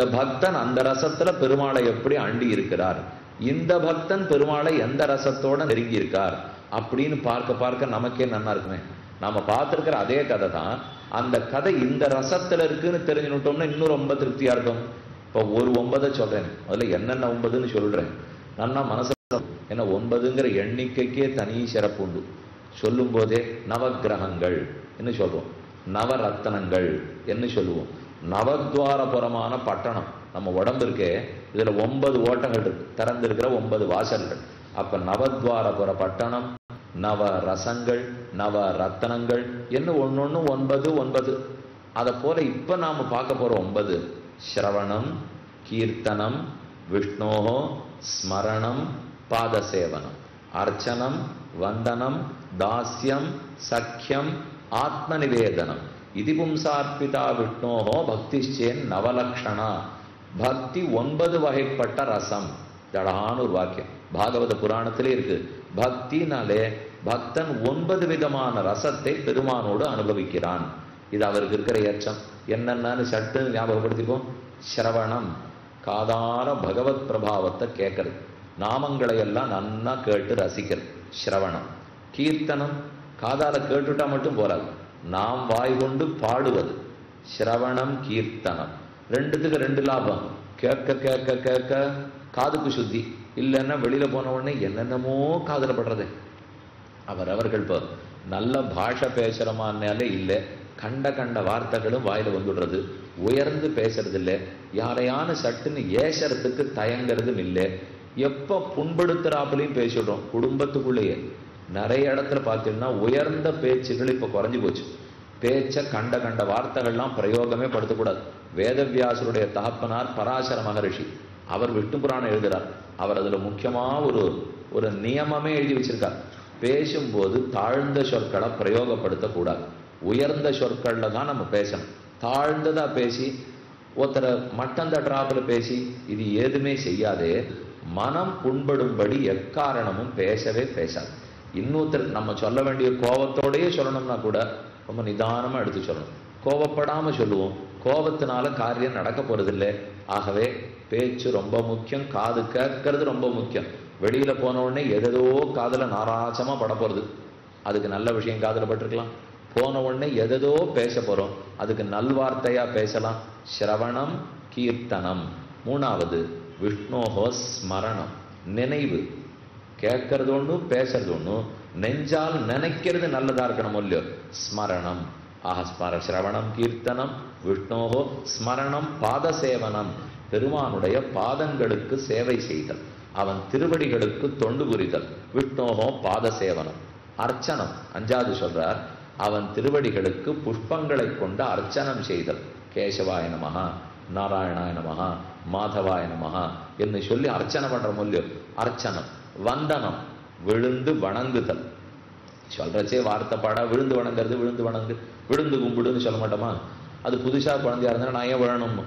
இந்த பக்தன் அந்த ரசத்துல பெருமாளை எப்படி அண்டி இருக்கிறார்? இந்த பக்தன் பெருமாளை எந்த ரசத்தோட நெருங்கி இருக்கார் அப்படின்னு பார்க்க பார்க்க நமக்கே நன்னா இருக்குமே? நாம பார்த்துருக்கிற அதே கதை தான். அந்த கதை இந்த ரசத்துல இருக்குன்னு தெரிஞ்சுட்டோம்னா இன்னும் ரொம்ப திருப்தியா இருக்கும். இப்போ ஒரு ஒன்பதை சொல்றேன். அதுல என்னென்ன ஒன்பதுன்னு சொல்றேன். நன்னா மனசு ஏன்னா ஒன்பதுங்கிற எண்ணிக்கைக்கே தனி சிறப்பு உண்டு. சொல்லும் போதே நவக்கிரகங்கள் என்ன சொல்றோம். நவரத்தனங்கள் என்ன சொல்லுவோம். நவத்வாரபுரமான பட்டணம். நம்ம உடம்பு இருக்கே இதுல ஒன்பது ஓட்டங்கள் இருக்கு. திறந்திருக்கிற ஒன்பது வாசல்கள். அப்ப நவத்வாரபுர பட்டணம் நவ ரசங்கள் நவ ரத்தனங்கள் என்ன ஒன்னொன்னு ஒன்பது ஒன்பது. அதை போல இப்ப நாம பார்க்க போற ஒன்பது ஸ்ரவணம் கீர்த்தனம் விஷ்ணோகோ ஸ்மரணம் பாதசேவனம். அர்ச்சனம் வந்தனம் தாஸ்யம் சக்கியம் ஆத்மநிவேதனம். இது பும்சார்பிதா விஷ்ணோஹோ பக்திச்சேன் நவலக்ஷணா. பக்தி ஒன்பது வகைப்பட்ட ரசம். அழகான ஒரு வாக்கியம். பாகவத புராணத்திலே இருக்கு. பக்தினாலே பக்தன் ஒன்பது விதமான ரசத்தை பெருமானோடு அனுபவிக்கிறான். இது அவருக்கு இருக்கிற ஏற்றம் என்னென்னு சட்டு ஞாபகப்படுத்திப்போம். சிரவணம். காதார பகவத் பிரபாவத்தை கேட்கறது. நாமங்களை எல்லாம் நன்னா கேட்டு ரசிக்கிறது. சிரவணம். கீர்த்தனம். காதால கேட்டுட்டா மட்டும் போறாது. நாம் வாய் கொண்டு பாடுவது. சிரவணம் கீர்த்தனம். ரெண்டுத்துக்கு ரெண்டு லாபம். கேட்க கேட்க கேட்க காதுக்கு சுத்தி. இல்லைன்னா வெளியில போன உடனே என்னென்னமோ காதுல படுறது. அவர் அவர்கள் இப்போ நல்ல பாஷை பேசுகிறமானாலே இல்லை. கண்ட கண்ட வார்த்தைகளும் வாயில வந்துடுறது. உயர்ந்து பேசுறது இல்லை யாரையான சட்டுன்னு ஏசறதுக்கு தயங்குறதும் இல்லை. எப்போ புண்படுத்துறாப்புலையும் பேசிடுறோம். குடும்பத்துக்குள்ளேயே. நிறைய இடத்துல பார்த்தீங்கன்னா உயர்ந்த பேச்சுகள் இப்போ குறைஞ்சி போச்சு. பேச்ச கண்ட கண்ட வார்த்தைகள்லாம் பிரயோகமே படுத்தக்கூடாது. வேதவியாசருடைய தகப்பனார் பராசர மகரிஷி. அவர் விஷ்ணு புராணம் எழுதுறார். அவர் அதில் முக்கியமாக ஒரு ஒரு நியமமே எழுதி வச்சிருக்கார். பேசும்போது தாழ்ந்த சொற்களை பிரயோகப்படுத்தக்கூடாது. உயர்ந்த சொற்களில் தான் நம்ம பேசணும். தாழ்ந்ததாக பேசி ஒருத்தரை மட்டம் தட்டுறாப்புல பேசி இது எதுவுமே செய்யாதே. மனம் புண்படும்படி எக்காரணமும் பேசவே பேசாது. இன்னொருத்தர் நம்ம சொல்ல வேண்டிய கோபத்தோடையே சொல்லணும்னா கூட ரொம்ப நிதானமாக எடுத்து சொல்லணும். கோபப்படாமல் சொல்லுவோம். கோபத்தினால காரியம் நடக்க போறதில்லை. ஆகவே பேச்சு ரொம்ப முக்கியம். காது கேட்கறது ரொம்ப முக்கியம். வெளியில போன உடனே எதோ காதில் நாராசமா பட போறது. அதுக்கு நல்ல விஷயம் காதில் பட்டிருக்கலாம். போன உடனே எதோ பேச போறோம். அதுக்கு நல்வார்த்தையா பேசலாம். சிரவணம் கீர்த்தனம். மூணாவது விஷ்ணோஹோ ஸ்மரணம். நினைவு. கேட்கறது ஒன்றும் பேசுறது ஒன்றும் நெஞ்சால் நினைக்கிறது நல்லதா இருக்கணும் இல்லையோ ஸ்மரணம். ஆஹா ஸ்மர சிரவணம் கீர்த்தனம் விஷ்ணோகோ ஸ்மரணம் பாத சேவனம் பெருமானுடைய பாதங்களுக்கு சேவை செய்தல். அவன் திருவடிகளுக்கு தொண்டு புரிதல். விஷ்ணோகோ பாதசேவனம். அர்ச்சனம். அஞ்சாவது சொல்றார் அவன் திருவடிகளுக்கு புஷ்பங்களை கொண்டு அர்ச்சனம் செய்தல். கேசவாய நமகா நாராயணாய நமகா மாதவாய நமகா என்று சொல்லி அர்ச்சனை பண்ற மொழியோ அர்ச்சனம். வந்தனம் விழுந்து வணங்குதல். சொல்றச்சே வார்த்தை பாடா விழுந்து வணங்குறது விழுந்து வணங்கு விழுந்து கும்பிடுன்னு சொல்ல மாட்டோமா? அது புதுசா குழந்தையா இருந்தா நான் ஏன் விழணும்?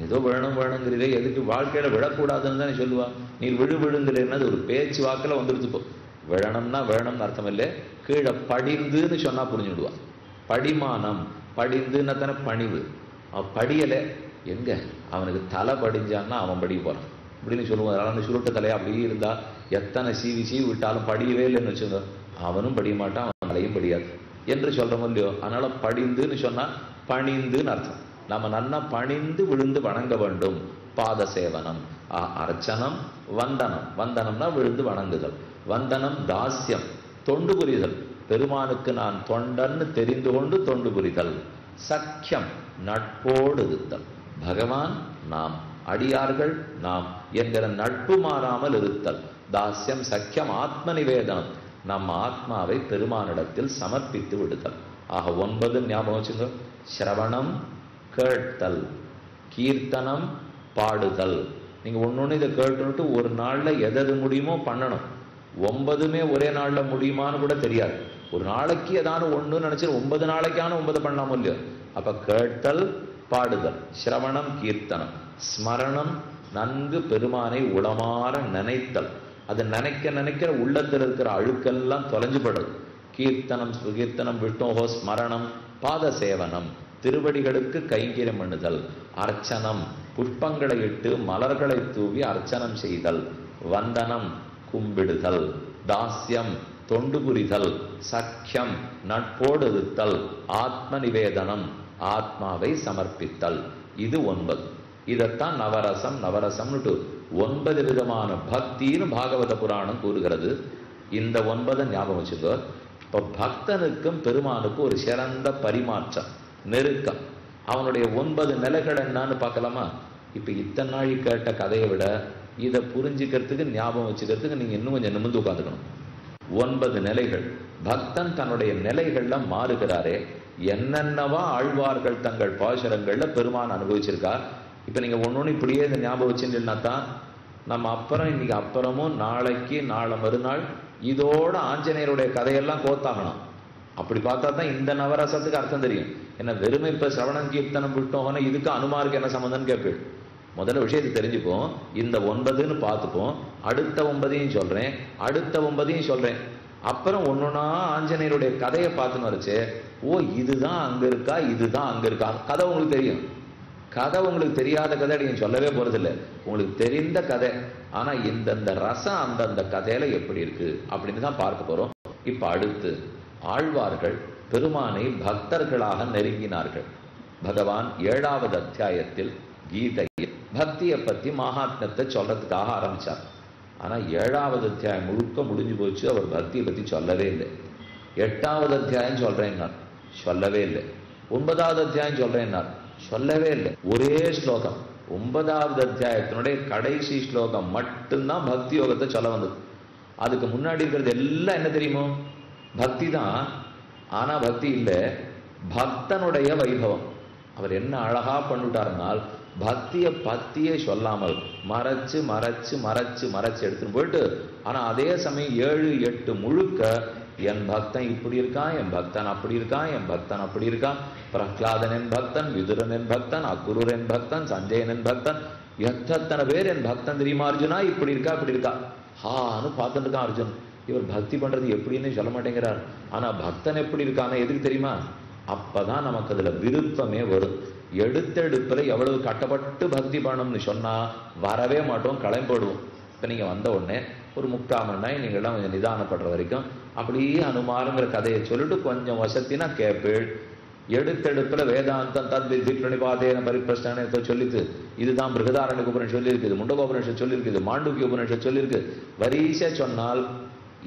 ஏதோ விழணும் விழணுங்கிறதே எதுக்கு வாழ்க்கையில விழக்கூடாதுன்னு தானே சொல்லுவா. நீ விழு விழுங்குறேன்னு ஒரு பேச்சு வாக்கில் வந்துருச்சு இப்போ விழணும்னா விழணும்னு அர்த்தம் இல்லை கீழே படிந்துன்னு சொன்னா புரிஞ்சுடுவா படிமானம் படிந்துன்னா தானே பணிவு. அவன் படியலை எங்க? அவனுக்கு தலை படிஞ்சான்னா அவன் படிக்க போறான். அப்படின்னு சொல்லுவோம். அதனால அந்த சுருட்ட தலையா அப்படியே இருந்தா எத்தனை சீவி சீவி விட்டாலும் படியவே இல்லைன்னு வச்சுங்க அவனும் படிய மாட்டான் அவன் தலையும் படியாது. என்று சொல்றோம் இல்லையோ அதனால படிந்துன்னு சொன்னா பணிந்துன்னு அர்த்தம். நம்ம நன்னா பணிந்து விழுந்து வணங்க வேண்டும். பாத சேவனம். அர்ச்சனம் வந்தனம். வந்தனம்னா விழுந்து வணங்குதல். வந்தனம் தாஸ்யம் தொண்டு புரிதல். பெருமானுக்கு நான் தொண்டன்னு தெரிந்து கொண்டு தொண்டு புரிதல். சக்கியம் நட்போடு இருத்தல். பகவான் நாம் அடியார்கள் நாம் என்கிற நட்பு மாறாமல் இருத்தல். தாஸ்யம் சக்கியம் ஆத்ம நிவேதனம் நம் ஆத்மாவை பெருமானிடத்தில் சமர்ப்பித்து விடுதல். ஆக ஒன்பது ஞாபகம் வச்சுங்க சிரவணம் கேட்டல் கீர்த்தனம் பாடுதல். நீங்கள் ஒன்று ஒன்று இதை கேட்டுட்டு ஒரு நாளில் எதது முடியுமோ பண்ணணும். ஒன்பதுமே ஒரே நாளில் முடியுமான்னு கூட தெரியாது. ஒரு நாளைக்கு ஏதாவது ஒன்று நினச்சி ஒன்பது நாளைக்கான ஒன்பது பண்ணாமல் இல்லையோ? அப்போ கேட்டல் பாடுதல் சிரவணம் கீர்த்தனம். ஸ்மரணம் நன்கு பெருமானை உளமாற நினைத்தல். அது நினைக்க நினைக்கிற உள்ளத்தில் இருக்கிற அழுக்கெல்லாம் தொலைஞ்சுபடுது கீர்த்தனம் சுகீர்த்தனம் விஷ்ணோகோ ஸ்மரணம் பாத சேவனம் திருவடிகளுக்கு கைங்கிரம் எண்ணுதல் அர்ச்சனம் புஷ்பங்களை இட்டு மலர்களை தூவி அர்ச்சனம் செய்தல் வந்தனம் கும்பிடுதல் தாஸ்யம் தொண்டு புரிதல் சக்கியம் நட்போடு இருத்தல் ஆத்ம நிவேதனம் ஆத்மாவை சமர்ப்பித்தல். இது ஒன்பது. இதைத்தான் நவரசம் நவரசம்னுட்டு ஒன்பது விதமான பக்தின்னு பாகவத புராணம் கூறுகிறது. இந்த ஒன்பதை ஞாபகம் வச்சுக்கோ. இப்போ பக்தனுக்கும் பெருமானுக்கும் ஒரு சிறந்த பரிமாற்றம் நெருக்கம். அவனுடைய ஒன்பது நிலைகள் என்னான்னு பார்க்கலாமா? இப்போ இத்தனை நாள் கேட்ட கதையை விட இதை புரிஞ்சுக்கிறதுக்கு ஞாபகம் வச்சுக்கிறதுக்கு நீங்கள் இன்னும் கொஞ்சம் நிமிந்து உட்காந்துக்கணும் ஒன்பது நிலைகள். பக்தன் தன்னுடைய நிலைகள்ல மாறுகிறாரே. என்னென்னவா ஆழ்வார்கள் தங்கள் பாசுரங்கள்ல பெருமான் அனுபவிச்சிருக்கார்? இப்போ நீங்கள் ஒன்று ஒன்று இப்படியே இந்த ஞாபகம் வச்சுன்னா தான் நம்ம அப்புறம் இன்னைக்கு அப்புறமும் நாளைக்கு நாளை மறுநாள் இதோட ஆஞ்சநேயருடைய கதையெல்லாம் கோத்தாகணும். அப்படி பார்த்தா தான் இந்த நவரசத்துக்கு அர்த்தம் தெரியும். என்ன வெறுமை இப்போ சிரவணம் கீர்த்தனம் விட்டோம்னா இதுக்கு அனுமாருக்கு என்ன சம்மந்தம்னு கேட்பேன் முதல்ல விஷயத்தை தெரிஞ்சுப்போம். இந்த ஒன்பதுன்னு பார்த்துப்போம். அடுத்த ஒன்பதையும் சொல்கிறேன் அடுத்த ஒன்பதையும் சொல்கிறேன் அப்புறம் ஒன்றுனா ஆஞ்சநேயருடைய கதையை பார்த்துன்னு வரைச்சு ஓ இதுதான் அங்கே இருக்கா இதுதான் அங்கே இருக்கா? கதை உங்களுக்கு தெரியும். கதை உங்களுக்கு தெரியாத கதை நீங்க சொல்லவே போகிறதில்ல உங்களுக்கு தெரிந்த கதை. ஆனா இந்தந்த ரசம் அந்தந்த கதையில எப்படி இருக்கு அப்படின்னு தான் பார்க்க போறோம். இப்ப அடுத்து ஆழ்வார்கள் பெருமானை பக்தர்களாக நெருங்கினார்கள். பகவான் ஏழாவது அத்தியாயத்தில் கீதையில் பக்தியை பத்தி மகாத்மத்தை சொல்றதுக்காக ஆரம்பிச்சார். ஆனா ஏழாவது அத்தியாயம் முழுக்க முடிஞ்சு போச்சு. அவர் பக்தியை பத்தி சொல்லவே இல்லை. எட்டாவது அத்தியாயம் சொல்றேன்னார். சொல்லவே இல்லை. ஒன்பதாவது அத்தியாயம் சொல்றேன்னார். சொல்லவே இல்லை. ஒரே ஸ்லோகம். ஒன்பதாவது அத்தியாயத்தினுடைய கடைசி ஸ்லோகம் மட்டும்தான் பக்தி யோகத்தை சொல்ல வந்தது. அதுக்கு முன்னாடி இருக்கிறது எல்லாம் என்ன தெரியுமோ? பக்தி தான். ஆனா பக்தி இல்லை. பக்தனுடைய வைபவம். அவர் என்ன அழகா பண்ணிட்டாருனால் பக்தியை பக்தியை சொல்லாமல் மறைச்சு மறைச்சு மறைச்சு மறைச்சு எடுத்துன்னு போயிட்டு ஆனா அதே சமயம் ஏழு எட்டு முழுக்க என் பக்தன் இப்படி இருக்கான் என் பக்தன் அப்படி இருக்கான் என் பக்தன் அப்படி இருக்கான். பிரஹ்லாதன் என் பக்தன் விதுரன் என் பக்தன் அக்குருர் என் பக்தன் சஞ்சயன் என் பக்தன். எத்தனை பேர் என் பக்தன் தெரியுமா அர்ஜுனா? இப்படி இருக்கா இப்படி இருக்கா. ஹான்னு பார்த்துட்டு இருக்கான் அர்ஜுன். இவர் பக்தி பண்றது எப்படின்னு சொல்ல மாட்டேங்கிறார். ஆனா பக்தன் எப்படி இருக்கானே எதுக்கு தெரியுமா? அப்பதான் நமக்கு அதுல விருப்பமே வரும். எடுத்தெடுப்பில் எவ்வளவு கட்டப்பட்டு பக்தி பண்ணணும்னு சொன்னா வரவே மாட்டோம் கிளம்பிடுவோம் இப்ப நீங்க வந்த உடனே ஒரு முக்கால் மணி நேரம் நீங்க எல்லாம் கொஞ்சம் நிதானப்படுற வரைக்கும் அப்படியே அனுமாருங்கிற கதையை சொல்லிட்டு கொஞ்சம் வசத்தினா கேப்பேள். எடுத்தெடுப்புல வேதாந்தம் தத் வித்தி பிரணிபாதேன பரிப்பிரஷ்டனத்தை சொல்லித்து இதுதான் பிருகதாரண்ய உபனிஷம் சொல்லியிருக்குது முண்டகோபனிஷம் சொல்லியிருக்குது மாண்டூக்கிய உபனிஷம் சொல்லியிருக்கு. வரிசை சொன்னால்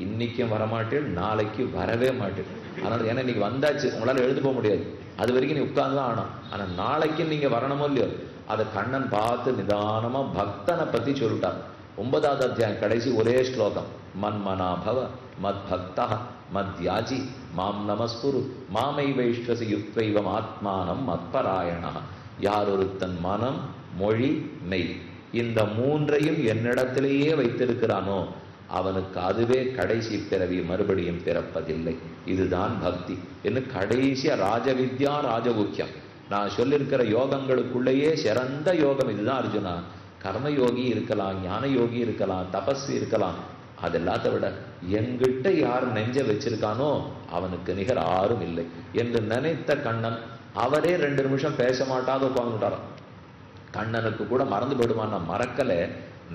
இன்னைக்கும் வரமாட்டேன் நாளைக்கு வரவே மாட்டேன் அதனால ஏன்னா இன்னைக்கு வந்தாச்சு உங்களால எழுந்து போக முடியாது. அது வரைக்கும் நீ உட்கார்ந்து தான் ஆகணும். ஆனா நாளைக்கு நீங்க வரணுமோ இல்லையோ? அதை கண்ணன் பார்த்து நிதானமா பக்தனை பத்தி சொல்லிட்டான். ஒன்பதாவது அத்தியாயம் கடைசி ஒரே ஸ்லோகம். மன்மனாபவ மத் பக்தா மத்யாஜி மாம் நமஸ்குரு மாமை வைஷ்வசி யுத்வைவம் ஆத்மானம் மத்பராயணா யார் ஒருத்தன் மனம் மொழி மெய். இந்த மூன்றையும் என்னிடத்திலேயே வைத்திருக்கிறானோ அவனுக்கு அதுவே கடைசி பிறவி மறுபடியும் பிறப்பதில்லை. இதுதான் பக்தி. என்று கடைசியா ராஜவித்யா ராஜகுக்கியம் நான் சொல்லியிருக்கிற யோகங்களுக்குள்ளேயே சிறந்த யோகம் இதுதான் அர்ஜுனா. கர்மயோகி இருக்கலாம் ஞான யோகி இருக்கலாம் தபஸ்வி இருக்கலாம். அது எல்லாத்த விட எங்கிட்ட யார் நெஞ்ச வச்சிருக்கானோ அவனுக்கு நிகர் யாரும் இல்லை என்று நினைத்த கண்ணன் அவரே ரெண்டு நிமிஷம் பேச மாட்டாத உட்காந்துட்டாராம் கண்ணனுக்கு கூட மறந்து போயிடுமான மறக்கல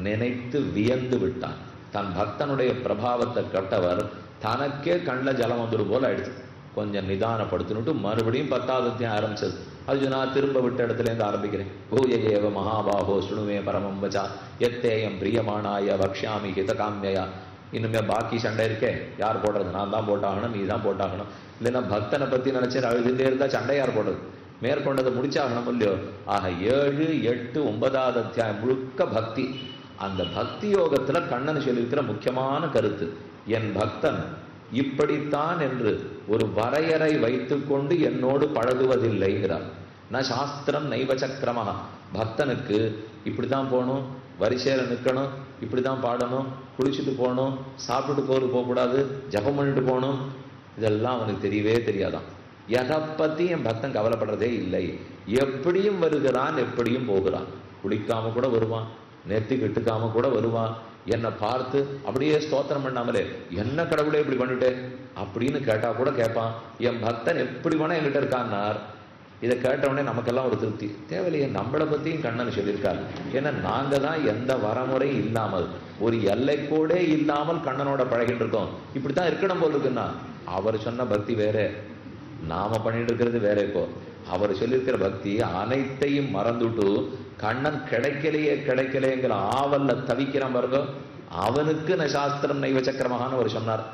நினைத்து வியந்து விட்டான். தன் பக்தனுடைய பிரபாவத்தை கட்டவர் தனக்கே கண்ணில் ஜலம் வந்துடும் போல ஆயிடுச்சு. கொஞ்சம் நிதானப்படுத்தினுட்டு மறுபடியும் பத்தாவது ஆரம்பிச்சது. அர்ஜுனா திரும்ப விட்ட இடத்துலேருந்து ஆரம்பிக்கிறேன். பூய ஏவ மகாபாகோ சுணுமே பரமம் வச்சா எத்தேயம் பிரியமானாய பக்ஷாமி ஹிதகாமியா இன்னுமே பாக்கி சண்டை இருக்கே. யார் போடுறது? நான் தான் போட்டாகணும் நீ தான் போட்டாகணும். இல்லைன்னா பக்தனை பற்றி நினச்சி அழுதுகிட்டே இருந்தால் சண்டை யார் போடுறது? மேற்கொண்டதை முடிச்சாகணும் இல்லையோ? ஆக ஏழு எட்டு ஒன்பதாவது அத்தியாயம் முழுக்க பக்தி. அந்த பக்தி யோகத்தில் கண்ணன் சொல்லியிருக்கிற முக்கியமான கருத்து. என் பக்தன் இப்படித்தான் என்று ஒரு வரையறை வைத்துக்கொண்டு என்னோடு பழகுவதில்லைங்கிறார். நான் சாஸ்திரம் நைவ சக்கரமா பக்தனுக்கு இப்படித்தான் போகணும் வரிசையில் நிற்கணும் இப்படி தான் பாடணும் குளிச்சுட்டு போகணும் சாப்பிட்டுட்டு போகிறது போகக்கூடாது ஜபம் பண்ணிட்டு போகணும். இதெல்லாம் அவனுக்கு தெரியவே தெரியாதான். எதை பற்றி என் பக்தன் கவலைப்படுறதே இல்லை. எப்படியும் வருகிறான் எப்படியும் போகிறான். குளிக்காம கூட வருவான் நெத்தி கட்டுக்காம கூட வருவான். என்னை பார்த்து அப்படியே ஸ்தோத்திரம் பண்ணாமலே என்ன கடவுளே இப்படி பண்ணிட்டே? அப்படின்னு கேட்டால் கூட கேட்பான். என் பக்தன் எப்படி வேணா என்கிட்ட இருக்கான்னார். இதை கேட்ட உடனே நமக்கெல்லாம் ஒரு திருப்தி. தேவையில்லையே நம்மளை பத்தியும் கண்ணன் சொல்லியிருக்காரு. ஏன்னா நாங்கள் தான் எந்த வரமுறை இல்லாமல் ஒரு எல்லைக்கூட இல்லாமல் கண்ணனோட பழகிட்டு இருக்கோம் இப்படித்தான் இருக்கணும் போல் இருக்குன்னா அவர் சொன்ன பக்தி வேற. நாம பண்ணிட்டு இருக்கிறது வேற இப்போ. அவர் சொல்லியிருக்கிற பக்தி அனைத்தையும் மறந்துட்டு கண்ணன் கிடைக்கலையே கிடைக்கலையேங்கிற ஆவல்ல தவிக்கிறான் பாருங்க. அவனுக்கு ந சாஸ்திரம் நைவ சக்கரமகான்னு அவர் சொன்னார்.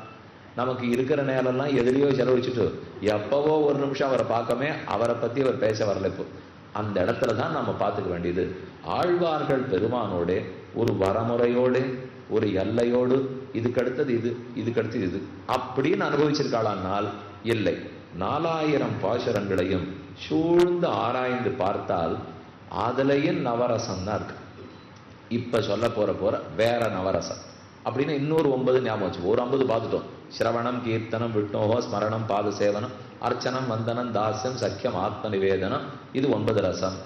நமக்கு இருக்கிற நேரம்லாம் எதிரியோ செலவழிச்சுட்டு எப்பவோ ஒரு நிமிஷம் அவரை பார்க்கமே அவரை பற்றி அவர் பேச வரல இப்போ. அந்த இடத்துல தான் நம்ம பார்த்துக்க வேண்டியது. ஆழ்வார்கள் பெருமானோடே ஒரு வரமுறையோடு ஒரு எல்லையோடு இதுக்கடுத்தது இது இதுக்கடுத்தது இது அப்படின்னு அனுபவிச்சிருக்காளானால் இல்லை. நாலாயிரம் பாசுரங்களையும் சூழ்ந்து ஆராய்ந்து பார்த்தால் அதுலயும் நவரசம் தான் இருக்கு. இப்போ சொல்ல போகிற போகிற வேற நவரசம். அப்படின்னு இன்னொரு ஒன்பது ஞாபகம் வச்சு ஒரு ஐம்பது பார்த்துட்டோம். சிரவணம் கீர்த்தனம் விஷ்ணோகோ ஸ்மரணம் பாதசேவனம் அர்ச்சனம் வந்தனம் தாசியம் சக்கியம் ஆத்ம நிவேதனம் இது ஒன்பது ரசம்.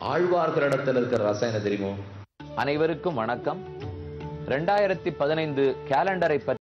ஆழ்வார்களிடத்தில் இருக்கிற ரசம் என்ன தெரியுமோ? அனைவருக்கும் வணக்கம். ரெண்டாயிரத்தி பதினைந்து கேலண்டரை பற்றி